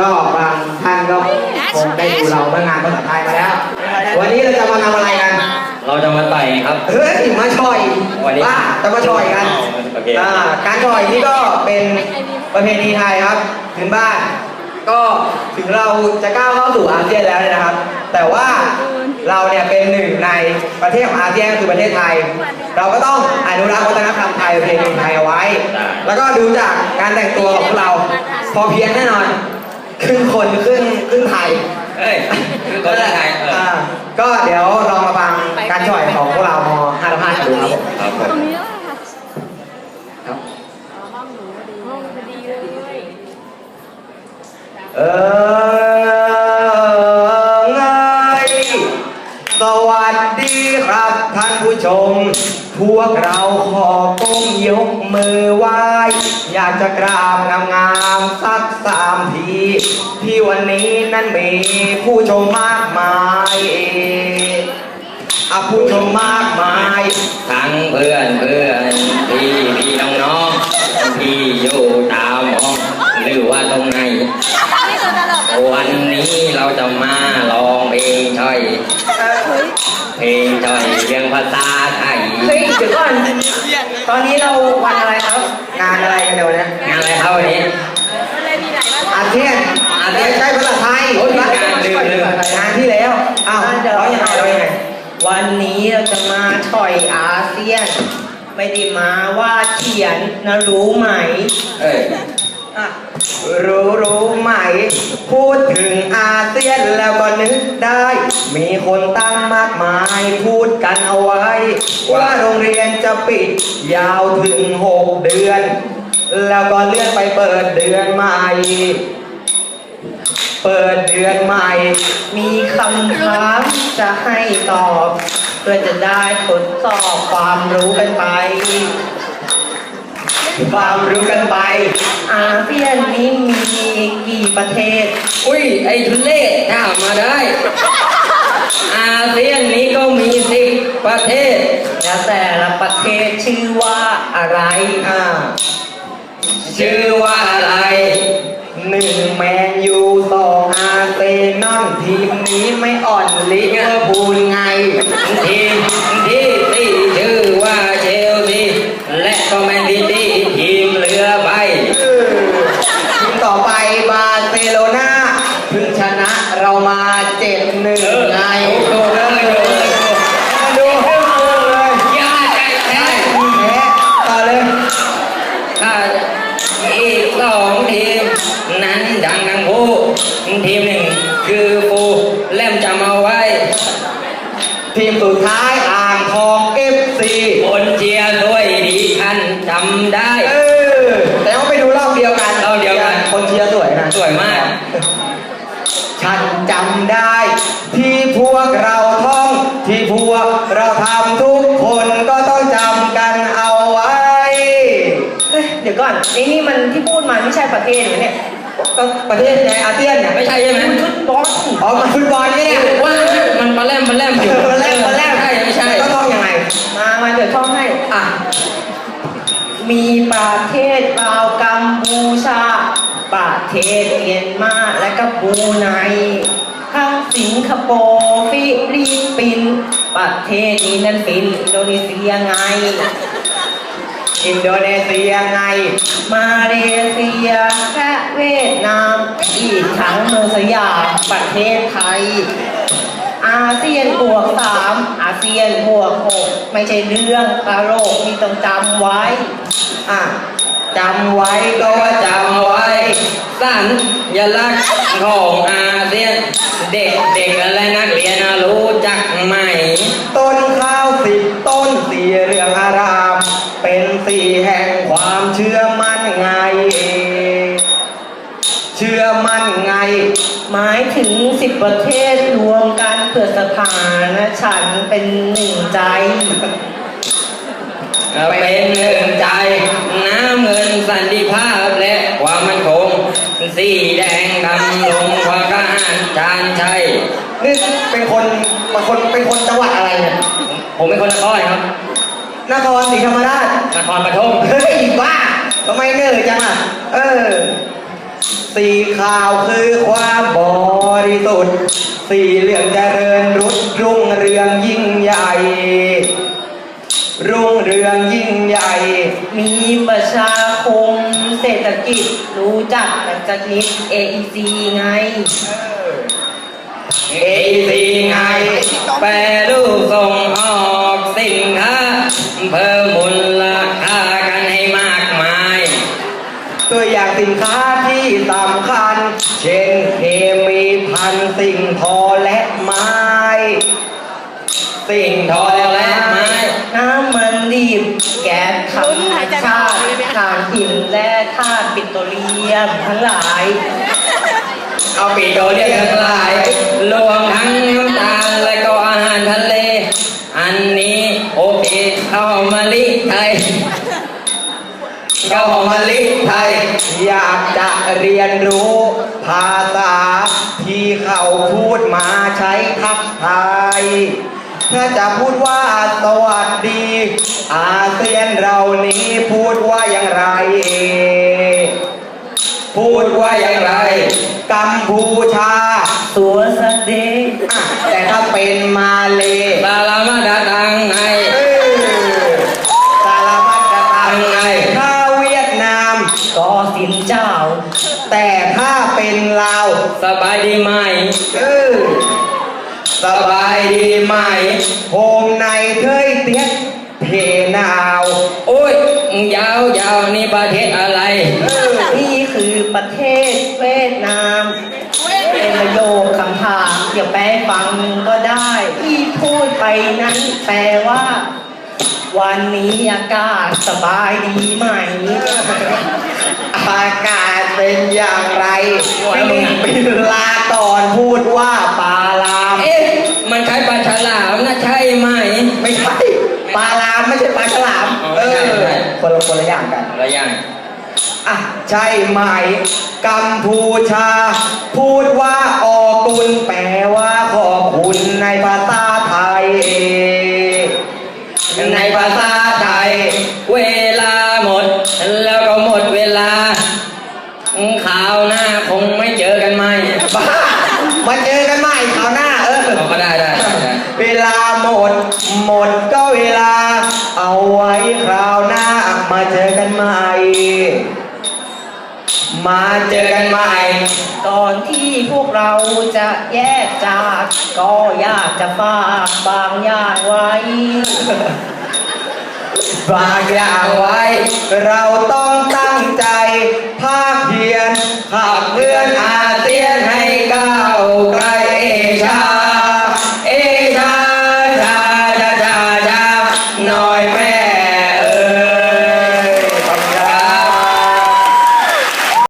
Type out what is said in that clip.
ก็บางท่านก็คงได้ดูเราเมื่องานภาษาไทยมาแล้ว วันนี้เราจะมาทำอะไรกัน เราจะมาต่อยครับ เฮ้ยมาช่อยวันนี้บ้าจะมาช่อยกันโอเคอ่าการช่อยนี่ก็เป็นประเพณีไทยครับพื้นบ้าน ก็ถึงเราจะก้าวเข้าสู่อาเซียนแล้วเนี่ยนะครับ แต่ว่าเราเนี่ยเป็นหนึ่งในประเทศของอาเซียนก็คือประเทศไทย เราก็ต้องอนุรักษ์วัฒนธรรมไทยประเพณีไทยเอาไว้ แล้วก็ดูจากการแต่งตัวของพวกเรา พอเพียงแน่นอน ครึ่งคนครึ่งครึ่งไทยเอ้ยคือคนไทยเออ อ่าก็เดี๋ยวลองมาฟังการช่อยของพวกเรามห้าห้ากันดูครับผมครับผม ตรงนี้แล้วค่ะครับ ห้องหนูพอดีห้องพอดีเลย เออ พวกเราขอก้มยกมือไหว้ อยากจะกราบงามๆสักสามที ที่วันนี้นั้นมีผู้ชมมากมายอาผู้ชมมากมาย ทั้งเพื่อนเพื่อนพี่พี่น้องน้องพี่โยตามมองหรือว่าตรงไหน นี่ตั วตลกวันนี้เราจะมาลองเพลงช่อยเพลงช่อยเรื่องภาษาไทยเฮ้ยเดี๋ยวก่อน ตอนนี้เราวันอะไรครับ งานอะไรกันเดี๋ยวนี้งานอะไรครับวันนี้มันเลยมีหลายภาษาอาเซียนอาเซียนใช่ภาษาไทยโอ้ยงานลืมลืมงานที่แล้วอ้าวเรายังไงเรายังไงวันนี้เราจะมาถอยอาเซียน ไม่ได้มาว่าเขียนนะรู้ไหม เอ้ย อะรู้รู้ไหม พูดถึงอาเซียนแล้วก็นึกได้ มีคนตั้งมากมายพูดกันเอาไว้ ว่าโรงเรียนจะปิดยาวถึงหกเดือน แล้วก็เลื่อนไปเปิดเดือนใหม่ เปิดเดือนใหม่ มีคำถามจะให้ตอบ เพื่อจะได้ทดสอบความรู้กันไป ความรู้กันไป อาเซียนนี้มีกี่ประเทศ อุ้ย ไอ้ทุเล่ถ้ามมาได้ อาเซียนนี้ก็มีสิบประเทศ แล้วแต่ละประเทศชื่อว่าอะไร อ่า ชื่อว่าอะไรหนึ่งแมนยูสองอาร์เซนอลทีมนี้ไม่อ่อนลิเวอร์พูล ทีมสุดท้ายอ่างทองเอฟซีคนเชียร์ด้วยดีท่านจำได้ เออ แต่ว่าไปดูรอบเดียวกันรอบเดียวกัน คนเชียร์สวยนะสวยมาก ฉันจำได้ ที่พวกเราท่อง ที่พวกเราทำทุกคนก็ต้องจำกันเอาไว้เฮ้ยเดี๋ยวก่อนไอ้นี่มันที่พูดมาไม่ใช่ประเทศเหรอเนี่ยก็ประเทศในอาเซียนเนี่ยไม่ใช่ใช่ไหมฟุตบอลอ๋อมันฟุตบอลเนี่ยว่ามันปลาแรมปลาแรมอยู่ มาแรกมาแรก ใช่ไม่ใช่ ก็ต้องยังไง มามาเดี๋ยวช่องให้ อะ มีประเทศลาวกัมพูชา ประเทศเมียนมาและก็บูไนทั้งสิงคโปร์ฟิลิปปินส์ประเทศนี้นั่นเป็นอินโดนีเซียไง อินโดนีเซียไง มาเลเซียและเวียดนามอีกทั้งเมืองสยามประเทศไทย อาเซียนบวกสามอาเซียนบวกหกไม่ใช่เรื่องตลกมีต้องจำไว้ อะจำไว้ก็ว่าจำไว้ สัญลักษณ์ของอาเซียน เด็กเด็กอะไรนักเรียนรู้จักไหม ต้นข้าวสิบ งสิบประเทศรวมกันเพื่อสถานฉันท์เป็นหนึ่งใจ เป็นหนึ่งใจน้ำเงินสันติภาพและความมั่นคง สีแดงดำลงความกล้าหาญชาญชัยนี่เป็นคนเป็นคนเป็นคนจังหวัดอะไรเนี่ยผมเป็นคนนครครับ นครศรีธรรมราชนครปฐมเฮ้ยบ้าทำไมเหนื่อยจังอะ เออ สีขาวคือความบริสุทธิ์ สีเหลืองเจริญรุดรุ่งเรืองยิ่งใหญ่ รุ่งเรืองยิ่งใหญ่ มีประชาคมเศรษฐกิจรู้จักกันสักนิด AEC ไงเอซีไง แปรรูปส่งออกสินค้าเพิ่มมูลค่า สินค้าที่สำคัญ เช่นเคมีพันสิ่งทอและไม้ สิ่งทอและไม้น้ำมันดิบแก๊สธรรมชาติถ่านหินและธาตุปิโตรเลียมทั้งหลาย เอาปีโตรเรียกทั้งหลาย รวมทั้งน้ำตาลและก็อาหารทะเล อันนี้โอเคข้าวมะลิไทย ข้าวมะลิไทย อยากจะเรียนรู้ภาษาที่เขาพูดมาใช้ทักทายถ้าจะพูดว่าสวัสดี อาเซียนเรานี้พูดว่าอย่างไร พูดว่าอย่างไร กัมพูชา ตัวสะเดย์อะแต่ถ้าเป็นมาเลบ แต่ถ้าเป็นลาว สบายดีไหม เออสบายดีไหม โฮมในเทยเตี้ยเพนาว โอ้ยยาวยาวๆนี่ประเทศอะไร เออนี่คือประเทศเวียดนาม เป็นประโยคคำถามเดี๋ยวแปลให้ฟังก็ได้ ที่พูดไปนั้นแปลว่า วันนี้อากาศสบายดีไหมอากาศ เป็นอย่างไรฟิลิปปินส์ลาก่อนพูดว่าปลาลามเอ๊ะ มันคล้ายปลาฉลามนะใช่ไหม ไม่ใช่ปลาลามไม่ใช่ปลาฉลามอ๋อเอใช่อใช่คนละคนละอย่างกันอะไรอย่างอะใช่ไหมกัมพูชา พูดว่าออกุลแปลว่าขอบคุณในภาษา ข่าวหน้าคงไม่เจอกันไหมบ้ามาเจอกันใหม่คราวหน้าเออเอาก็ได้ได้ได้เวลาหมด หมดก็เวลา เอาไว้คราวหน้ามาเจอกันใหม่ มาเจอกันใหม่ ก่อนที่พวกเราจะแยกจาก ก็อยากจะฝากบางอย่างไว้ ฝากอย่างไว้ เราต้องตั้งใจ ภาคเพียรขับเคลื่อนอาเซียนให้